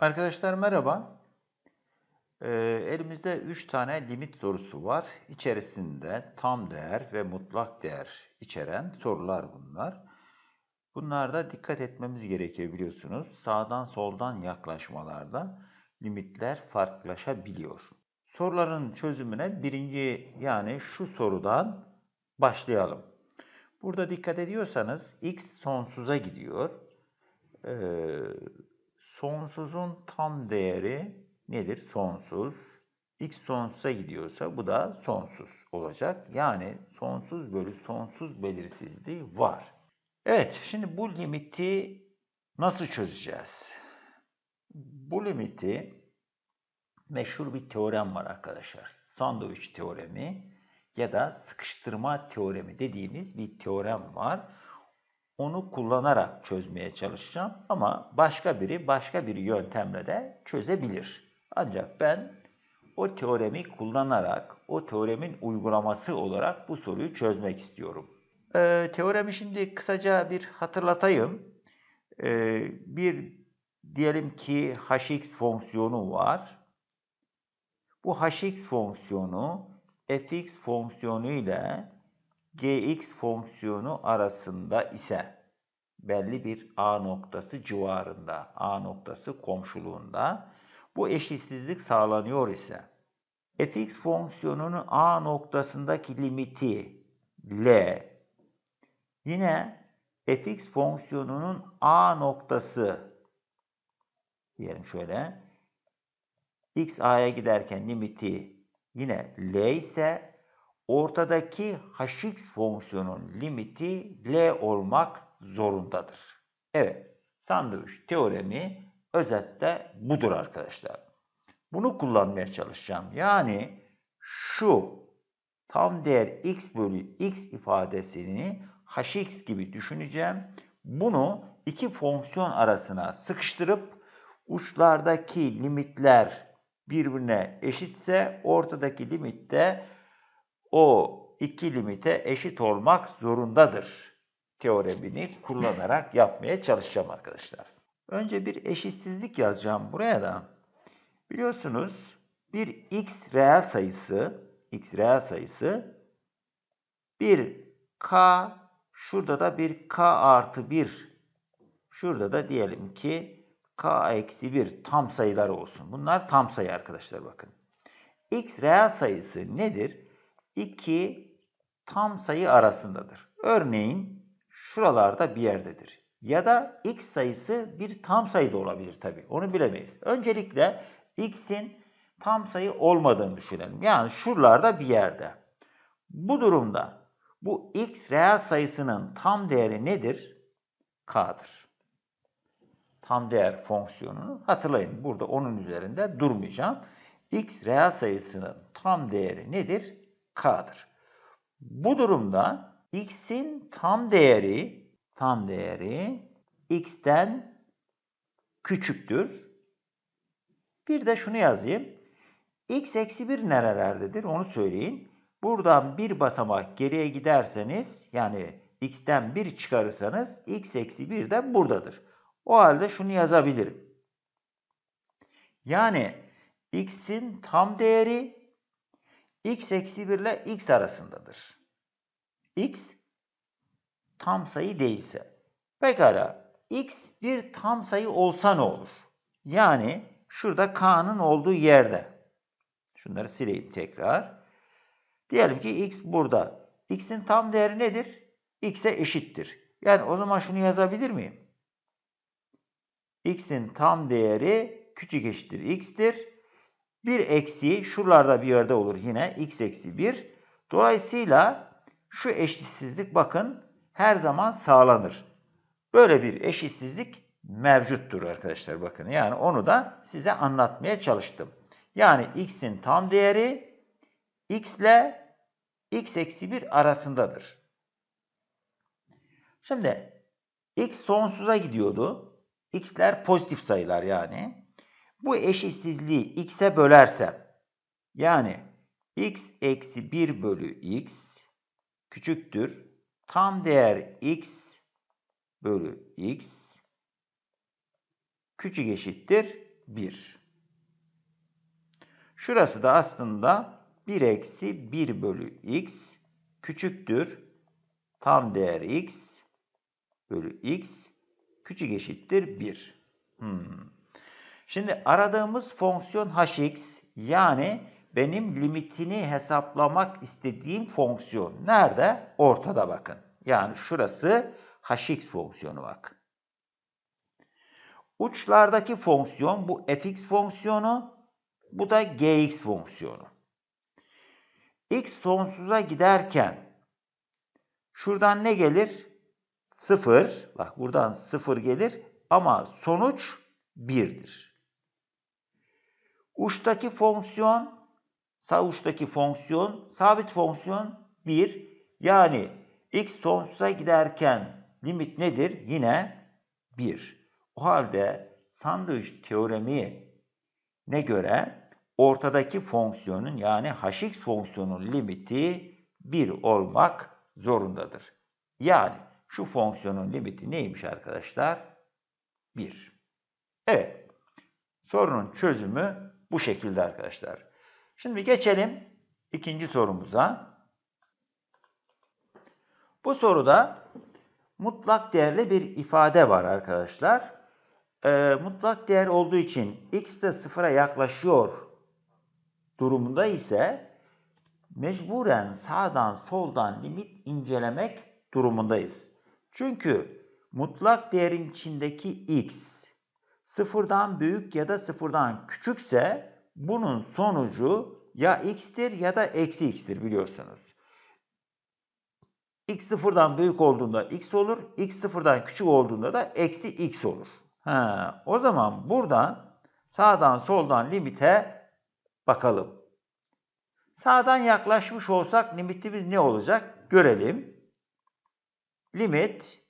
Arkadaşlar merhaba. Ee, elimizde 3 tane limit sorusu var. İçerisinde tam değer ve mutlak değer içeren sorular bunlar. Bunlarda dikkat etmemiz gerekiyor biliyorsunuz. Sağdan soldan yaklaşmalarda limitler farklılaşabiliyor. Soruların çözümüne birinci yani şu sorudan başlayalım. Burada dikkat ediyorsanız x sonsuza gidiyor. Ee, Sonsuzun tam değeri nedir? Sonsuz. X sonsuza gidiyorsa bu da sonsuz olacak. Yani sonsuz bölü sonsuz belirsizliği var. Evet, şimdi bu limiti nasıl çözeceğiz? Bu limiti meşhur bir teorem var arkadaşlar. Sandwich teoremi ya da sıkıştırma teoremi dediğimiz bir teorem var onu kullanarak çözmeye çalışacağım ama başka biri başka bir yöntemle de çözebilir. Ancak ben o teoremi kullanarak, o teoremin uygulaması olarak bu soruyu çözmek istiyorum. Ee, teoremi şimdi kısaca bir hatırlatayım. Ee, bir diyelim ki hx fonksiyonu var. Bu hx fonksiyonu fx fonksiyonu ile gx fonksiyonu arasında ise belli bir a noktası civarında, a noktası komşuluğunda bu eşitsizlik sağlanıyor ise fx fonksiyonunun a noktasındaki limiti l yine fx fonksiyonunun a noktası diyelim şöyle x a'ya giderken limiti yine l ise ortadaki hx fonksiyonun limiti L olmak zorundadır. Evet, sandviç teoremi özetle budur arkadaşlar. Bunu kullanmaya çalışacağım. Yani şu tam değer x bölü x ifadesini hx gibi düşüneceğim. Bunu iki fonksiyon arasına sıkıştırıp uçlardaki limitler birbirine eşitse ortadaki limitte o iki limite eşit olmak zorundadır. Teoremini kullanarak yapmaya çalışacağım arkadaşlar. Önce bir eşitsizlik yazacağım buraya da. Biliyorsunuz bir x reel sayısı, x reel sayısı bir k, şurada da bir k artı 1, şurada da diyelim ki k eksi 1 tam sayılar olsun. Bunlar tam sayı arkadaşlar bakın. x reel sayısı nedir? 2 tam sayı arasındadır. Örneğin şuralarda bir yerdedir. Ya da x sayısı bir tam sayı da olabilir tabi. Onu bilemeyiz. Öncelikle x'in tam sayı olmadığını düşünelim. Yani şuralarda bir yerde. Bu durumda bu x reel sayısının tam değeri nedir? k'dır. Tam değer fonksiyonunu hatırlayın. Burada onun üzerinde durmayacağım. x reel sayısının tam değeri nedir? K'dır. Bu durumda x'in tam değeri tam değeri x'ten küçüktür. Bir de şunu yazayım. x eksi 1 nerelerdedir onu söyleyin. Buradan bir basamak geriye giderseniz yani x'ten 1 çıkarırsanız x eksi 1 de buradadır. O halde şunu yazabilirim. Yani x'in tam değeri x eksi 1 ile x arasındadır. x tam sayı değilse. Pekala x bir tam sayı olsa ne olur? Yani şurada k'nın olduğu yerde. Şunları sileyim tekrar. Diyelim ki x burada. x'in tam değeri nedir? x'e eşittir. Yani o zaman şunu yazabilir miyim? x'in tam değeri küçük eşittir x'tir. Bir eksiği şuralarda bir yerde olur yine x eksi 1. Dolayısıyla şu eşitsizlik bakın her zaman sağlanır. Böyle bir eşitsizlik mevcuttur arkadaşlar bakın. Yani onu da size anlatmaya çalıştım. Yani x'in tam değeri x ile x eksi 1 arasındadır. Şimdi x sonsuza gidiyordu. x'ler pozitif sayılar yani bu eşitsizliği x'e bölersem yani x eksi 1 bölü x küçüktür tam değer x bölü x küçük eşittir 1. Şurası da aslında 1 eksi 1 bölü x küçüktür. Tam değer x bölü x küçük eşittir 1. Hmm. Şimdi aradığımız fonksiyon hx yani benim limitini hesaplamak istediğim fonksiyon nerede? Ortada bakın. Yani şurası hx fonksiyonu bak. Uçlardaki fonksiyon bu fx fonksiyonu, bu da gx fonksiyonu. x sonsuza giderken şuradan ne gelir? 0. Bak buradan 0 gelir ama sonuç 1'dir. Uçtaki fonksiyon, sağ uçtaki fonksiyon, sabit fonksiyon 1. Yani x sonsuza giderken limit nedir? Yine 1. O halde sandviç teoremi ne göre ortadaki fonksiyonun yani hx fonksiyonun limiti 1 olmak zorundadır. Yani şu fonksiyonun limiti neymiş arkadaşlar? 1. Evet. Sorunun çözümü bu şekilde arkadaşlar. Şimdi geçelim ikinci sorumuza. Bu soruda mutlak değerli bir ifade var arkadaşlar. Ee, mutlak değer olduğu için x de sıfıra yaklaşıyor durumunda ise mecburen sağdan soldan limit incelemek durumundayız. Çünkü mutlak değerin içindeki x sıfırdan büyük ya da sıfırdan küçükse bunun sonucu ya x'tir ya da eksi x'tir biliyorsunuz. x sıfırdan büyük olduğunda x olur, x sıfırdan küçük olduğunda da eksi x olur. Ha, o zaman buradan sağdan soldan limite bakalım. Sağdan yaklaşmış olsak limitimiz ne olacak? Görelim. Limit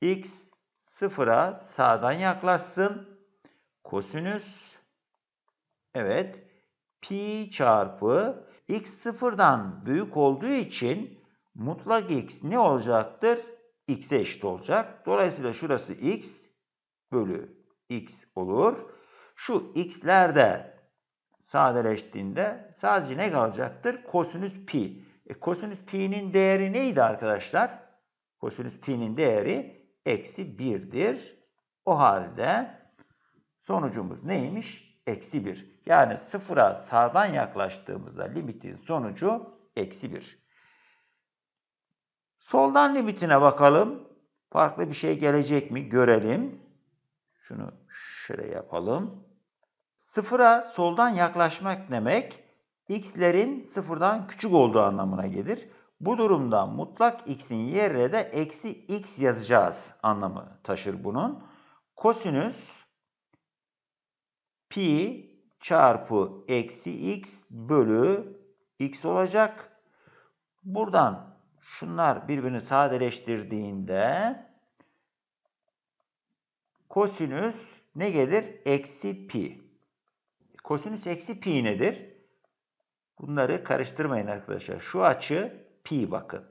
x sıfıra sağdan yaklaşsın. Kosinüs evet pi çarpı x sıfırdan büyük olduğu için mutlak x ne olacaktır? x'e eşit olacak. Dolayısıyla şurası x bölü x olur. Şu x'ler de sadeleştiğinde sadece ne kalacaktır? Kosinüs pi. E, kosinüs pi'nin değeri neydi arkadaşlar? Kosinüs pi'nin değeri eksi 1'dir. O halde sonucumuz neymiş? Eksi 1. Yani sıfıra sağdan yaklaştığımızda limitin sonucu eksi 1. Soldan limitine bakalım. Farklı bir şey gelecek mi? Görelim. Şunu şöyle yapalım. Sıfıra soldan yaklaşmak demek x'lerin sıfırdan küçük olduğu anlamına gelir. Bu durumda mutlak x'in yerine de eksi x yazacağız anlamı taşır bunun. Kosinüs pi çarpı eksi x bölü x olacak. Buradan şunlar birbirini sadeleştirdiğinde kosinüs ne gelir? Eksi pi. Kosinüs eksi pi nedir? Bunları karıştırmayın arkadaşlar. Şu açı pi bakın.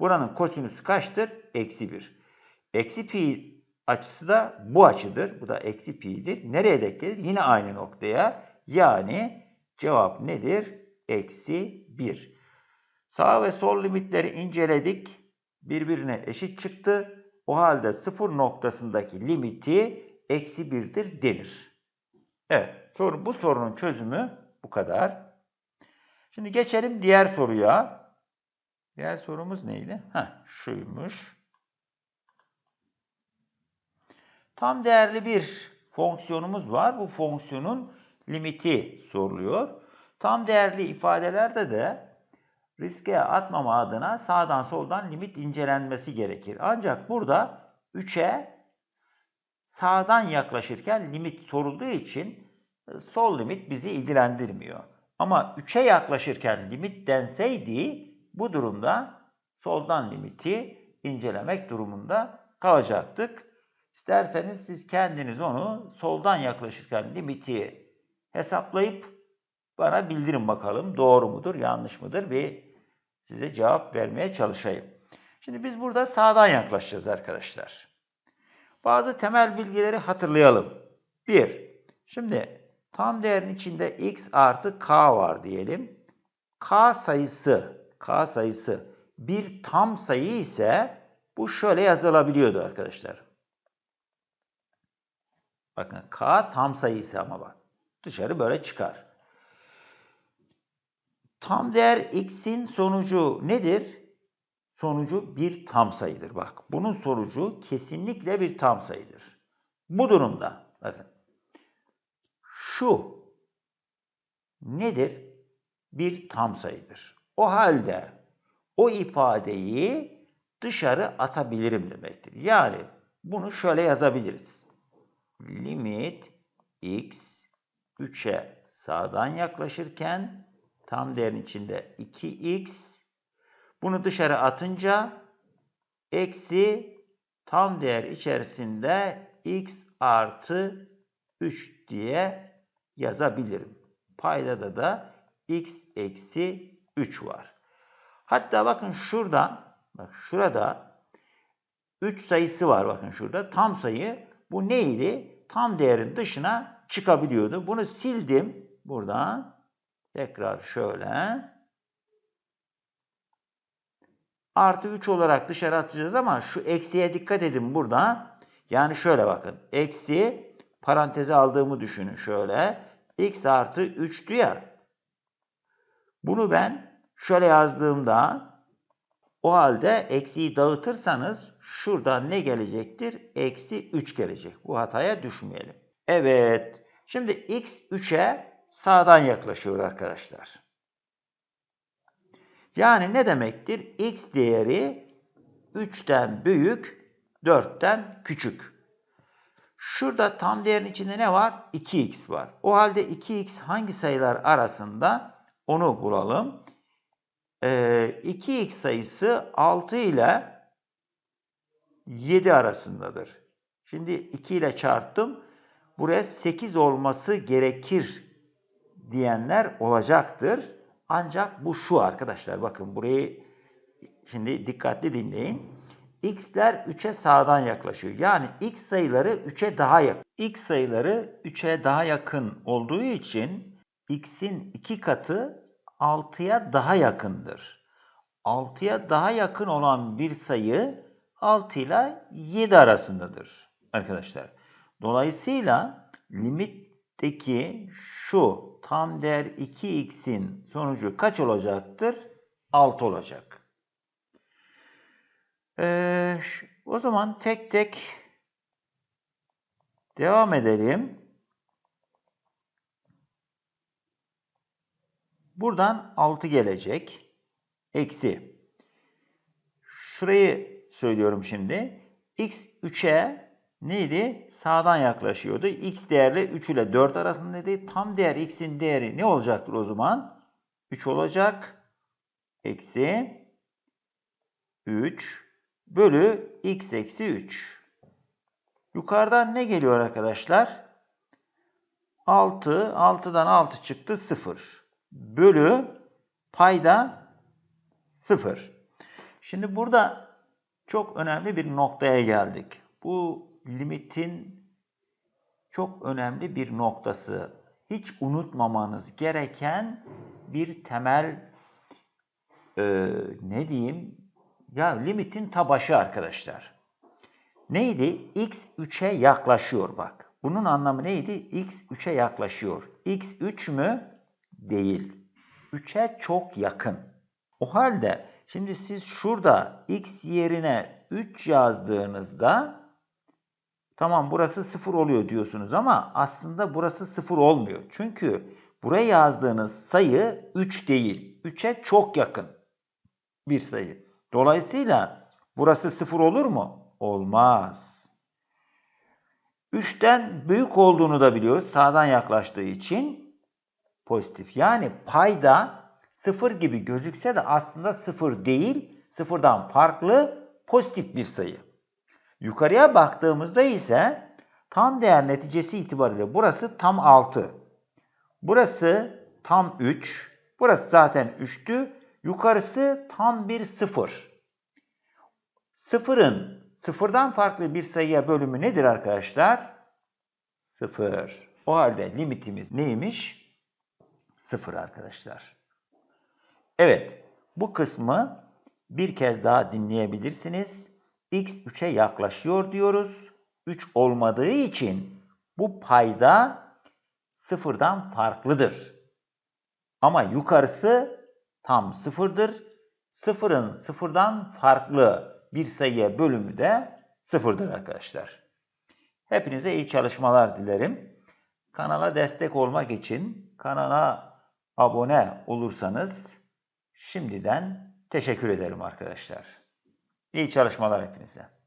Buranın kosinüsü kaçtır? Eksi 1. Eksi pi açısı da bu açıdır. Bu da eksi pi'dir. Nereye denk gelir? Yine aynı noktaya. Yani cevap nedir? Eksi 1. Sağ ve sol limitleri inceledik. Birbirine eşit çıktı. O halde sıfır noktasındaki limiti eksi 1'dir denir. Evet. Bu sorunun çözümü bu kadar. Şimdi geçelim diğer soruya. Diğer sorumuz neydi? Heh, şuymuş. Tam değerli bir fonksiyonumuz var. Bu fonksiyonun limiti soruluyor. Tam değerli ifadelerde de riske atmama adına sağdan soldan limit incelenmesi gerekir. Ancak burada 3'e sağdan yaklaşırken limit sorulduğu için sol limit bizi ilgilendirmiyor. Ama 3'e yaklaşırken limit denseydi bu durumda soldan limiti incelemek durumunda kalacaktık. İsterseniz siz kendiniz onu soldan yaklaşırken limiti hesaplayıp bana bildirin bakalım doğru mudur, yanlış mıdır ve size cevap vermeye çalışayım. Şimdi biz burada sağdan yaklaşacağız arkadaşlar. Bazı temel bilgileri hatırlayalım. 1. Şimdi tam değerin içinde x artı k var diyelim. k sayısı, k sayısı bir tam sayı ise bu şöyle yazılabiliyordu arkadaşlar. Bakın k tam sayı ise ama bak dışarı böyle çıkar. Tam değer x'in sonucu nedir? Sonucu bir tam sayıdır. Bak bunun sonucu kesinlikle bir tam sayıdır. Bu durumda bakın şu nedir? Bir tam sayıdır. O halde o ifadeyi dışarı atabilirim demektir. Yani bunu şöyle yazabiliriz. Limit x 3'e sağdan yaklaşırken tam değerin içinde 2x bunu dışarı atınca eksi tam değer içerisinde x artı 3 diye yazabilirim. Paydada da x eksi 3 var. Hatta bakın şurada, bak şurada 3 sayısı var bakın şurada. Tam sayı bu neydi? Tam değerin dışına çıkabiliyordu. Bunu sildim buradan. Tekrar şöyle. Artı 3 olarak dışarı atacağız ama şu eksiye dikkat edin burada. Yani şöyle bakın. Eksi paranteze aldığımı düşünün şöyle. x artı 3 ya. Bunu ben şöyle yazdığımda o halde eksiyi dağıtırsanız şurada ne gelecektir? Eksi 3 gelecek. Bu hataya düşmeyelim. Evet. Şimdi x 3'e sağdan yaklaşıyor arkadaşlar. Yani ne demektir? x değeri 3'ten büyük, 4'ten küçük. Şurada tam değerin içinde ne var? 2x var. O halde 2x hangi sayılar arasında? Onu bulalım. Ee, 2x sayısı 6 ile 7 arasındadır. Şimdi 2 ile çarptım. Buraya 8 olması gerekir diyenler olacaktır. Ancak bu şu arkadaşlar. Bakın burayı şimdi dikkatli dinleyin. X'ler 3'e sağdan yaklaşıyor. Yani X sayıları 3'e daha yakın. X sayıları 3'e daha yakın olduğu için X'in 2 katı 6'ya daha yakındır. 6'ya daha yakın olan bir sayı 6 ile 7 arasındadır arkadaşlar. Dolayısıyla limitteki şu tam değer 2x'in sonucu kaç olacaktır? 6 olacak. Ee, o zaman tek tek devam edelim. Buradan 6 gelecek. Eksi. Şurayı söylüyorum şimdi. x 3'e neydi? Sağdan yaklaşıyordu. x değerli 3 ile 4 arasındaydı. Tam değer x'in değeri ne olacaktır o zaman? 3 olacak. Eksi 3 bölü x eksi 3. Yukarıdan ne geliyor arkadaşlar? 6. 6'dan 6 çıktı 0. Bölü payda 0. Şimdi burada çok önemli bir noktaya geldik. Bu limitin çok önemli bir noktası. Hiç unutmamanız gereken bir temel e, ne diyeyim ya limitin tabaşı arkadaşlar. Neydi? X 3'e yaklaşıyor bak. Bunun anlamı neydi? X 3'e yaklaşıyor. X 3 mü? Değil. 3'e çok yakın. O halde şimdi siz şurada x yerine 3 yazdığınızda tamam burası 0 oluyor diyorsunuz ama aslında burası 0 olmuyor. Çünkü buraya yazdığınız sayı 3 değil. 3'e çok yakın bir sayı. Dolayısıyla burası 0 olur mu? Olmaz. 3'ten büyük olduğunu da biliyoruz sağdan yaklaştığı için pozitif. Yani payda 0 gibi gözükse de aslında 0 değil, sıfırdan farklı pozitif bir sayı. Yukarıya baktığımızda ise tam değer neticesi itibariyle burası tam 6. Burası tam 3. Burası zaten 3'tü. Yukarısı tam bir 0. Sıfırın sıfırdan farklı bir sayıya bölümü nedir arkadaşlar? 0. O halde limitimiz neymiş? 0 arkadaşlar. Evet, bu kısmı bir kez daha dinleyebilirsiniz. x 3'e yaklaşıyor diyoruz. 3 olmadığı için bu payda sıfırdan farklıdır. Ama yukarısı tam sıfırdır. Sıfırın sıfırdan farklı bir sayıya bölümü de sıfırdır arkadaşlar. Hepinize iyi çalışmalar dilerim. Kanala destek olmak için kanala abone olursanız şimdiden teşekkür ederim arkadaşlar. İyi çalışmalar hepinize.